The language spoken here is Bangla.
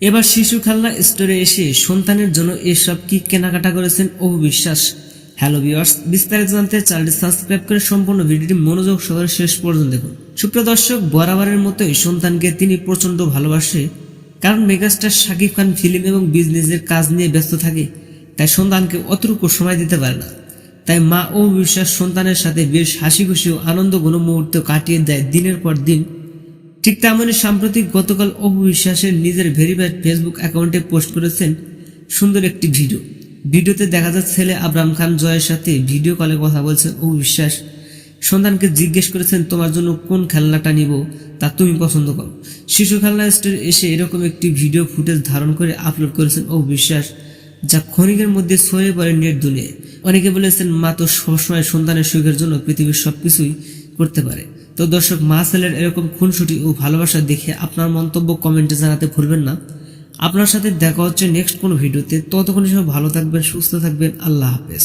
এবার শিশু খেলনা স্টোরে এসে সন্তানের জন্য এসব কি কেনাকাটা করেছেন অপু বিশ্বাস। হ্যালো ভিউয়ার্স, বিস্তারিত জানতে চ্যানেলটি সাবস্ক্রাইব করে সম্পূর্ণ ভিডিওটি মনোযোগ সহকারে শেষ পর্যন্ত দেখুন। সুপ্রিয় দর্শক, বরাবরের মতোই সন্তানকে তিনি প্রচণ্ড ভালোবাসে, কারণ মেগাস্টার শাকিব খান ফিল্ম এবং বিজনেসের কাজ নিয়ে ব্যস্ত থাকে, তাই সন্তানকে অতটুকু সময় দিতে পারে না। তাই মা ও বিশ্বাস সন্তানের সাথে বেশ হাসি খুশি ও আনন্দ ঘন মুহূর্ত কাটিয়ে দেয় দিনের পর দিন। ঠিক তেমনই সাম্প্রতিক গতকাল অপু বিশ্বাসের নিজের ভেরিফাইড ফেসবুক অ্যাকাউন্টে পোস্ট করেছেন সুন্দর একটি ভিডিও। ভিডিওতে দেখা যাচ্ছে ছেলে আবরাম খান জয়ের সাথে ভিডিও কলে কথা বলছেন অপু বিশ্বাস। সন্তানকে জিজ্ঞেস করেছেন, তোমার জন্য কোন খেলনাটা নিব? তা তুমি পছন্দ করো। শিশু খেলনা স্টোর এসে এরকম একটি ভিডিও ফুটেজ ধারণ করে আপলোড করেছেন অপু বিশ্বাস, যা ক্ষণিকের মধ্যে ছড়িয়ে পড়ে নেট দুনিয়ায় অনেকে বলেছেন, মা তো সবসময় সন্তানের সুখের জন্য পৃথিবীর সবকিছুই করতে পারে। তো দর্শক মা ছেলের এরকম খুনসুটি ও ভালোবাসা দেখে আপনার মন্তব্য কমেন্টে জানাতে ভুলবেন না। আপনার সাথে দেখা হচ্ছে নেক্সট কোনো ভিডিওতে। ততক্ষণ সব ভালো থাকবেন, সুস্থ থাকবেন। আল্লাহ হাফেজ।